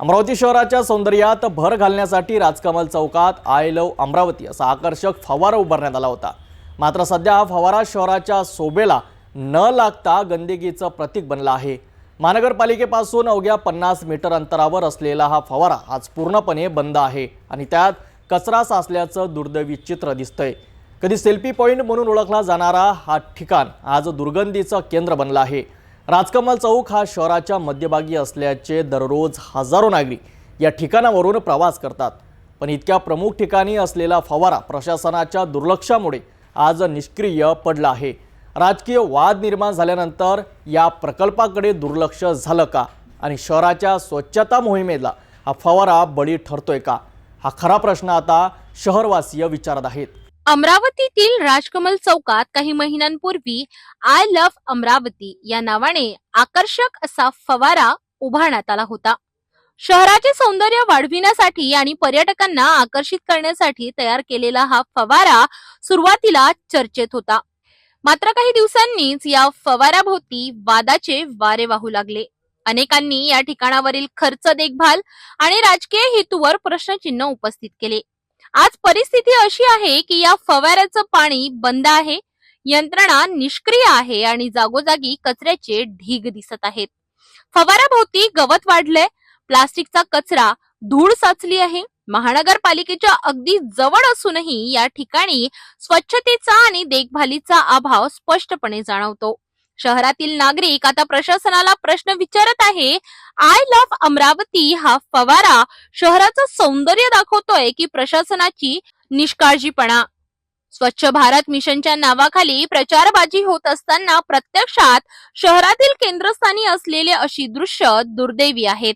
अमरावती शहराच्या सौंदर्यात भर घालण्यासाठी राजकमल चौकात आय लव अमरावती असा आकर्षक फवारा उभारण्यात आला होता. मात्र सध्या हा फवारा शहराच्या शोभेला न लागता गंदगीचं प्रतीक बनला आहे. महानगरपालिकेपासून अवघ्या पन्नास मीटर अंतरावर असलेला हा फवारा आज पूर्णपणे बंद आहे आणि त्यात कचरा साचल्याचं दुर्दैवी चित्र दिसतंय. कधी सेल्फी पॉईंट म्हणून ओळखला जाणारा हा ठिकाण आज दुर्गंधीचं केंद्र बनलं आहे. राजकमल चौक हा शहराच्या मध्यभागी असल्याचे दररोज हजारो नागरिक या ठिकाणावरून प्रवास करतात. पण इतक्या प्रमुख ठिकाणी असलेला फवारा प्रशासनाच्या दुर्लक्षामुळे आज निष्क्रिय पडला आहे. राजकीय वाद निर्माण झाल्यानंतर या प्रकल्पाकडे दुर्लक्ष झालं का? आणि शहराच्या स्वच्छता मोहिमेला हा फवारा बळी ठरतोय का? हा खरा प्रश्न आता शहरवासीय विचारत आहेत. अमरावतीतील राजकमल चौकात काही महिन्यांपूर्वी आय लव्ह अमरावती या नावाने आकर्षक असा फवारा उभारण्यात आला होता. शहराचे सौंदर्य वाढविण्यासाठी आणि पर्यटकांना आकर्षित करण्यासाठी तयार केलेला हा फवारा सुरुवातीला चर्चेत होता. मात्र काही दिवसांनीच या फवाऱ्याभोवती वादाचे वारे वाहू लागले. अनेकांनी या ठिकाणावरील खर्च देखभाल आणि राजकीय हेतूवर प्रश्नचिन्ह उपस्थित केले. आज परिस्थिती अशी आहे की या फवाऱ्याचं पाणी बंद आहे यंत्रणा निष्क्रिय आहे आणि जागोजागी कचऱ्याचे ढीग दिसत आहेत. फवाऱ्याभोवती गवत वाढलंय प्लास्टिकचा कचरा धूळ साचली आहे. महानगरपालिकेच्या अगदी जवळ असूनही या ठिकाणी स्वच्छतेचा आणि देखभालीचा अभाव स्पष्टपणे जाणवतो. शहरातील नागरिक आता प्रशासनाला प्रश्न विचारत आहे आय लव्ह अमरावती हा फवारा शहराचं सौंदर्य दाखवतोय की प्रशासनाची निष्काळजीपणा? स्वच्छ भारत मिशनच्या नावाखाली प्रचारबाजी होत असताना प्रत्यक्षात शहरातील केंद्रस्थानी असलेले अशी दृश्य दुर्दैवी आहेत.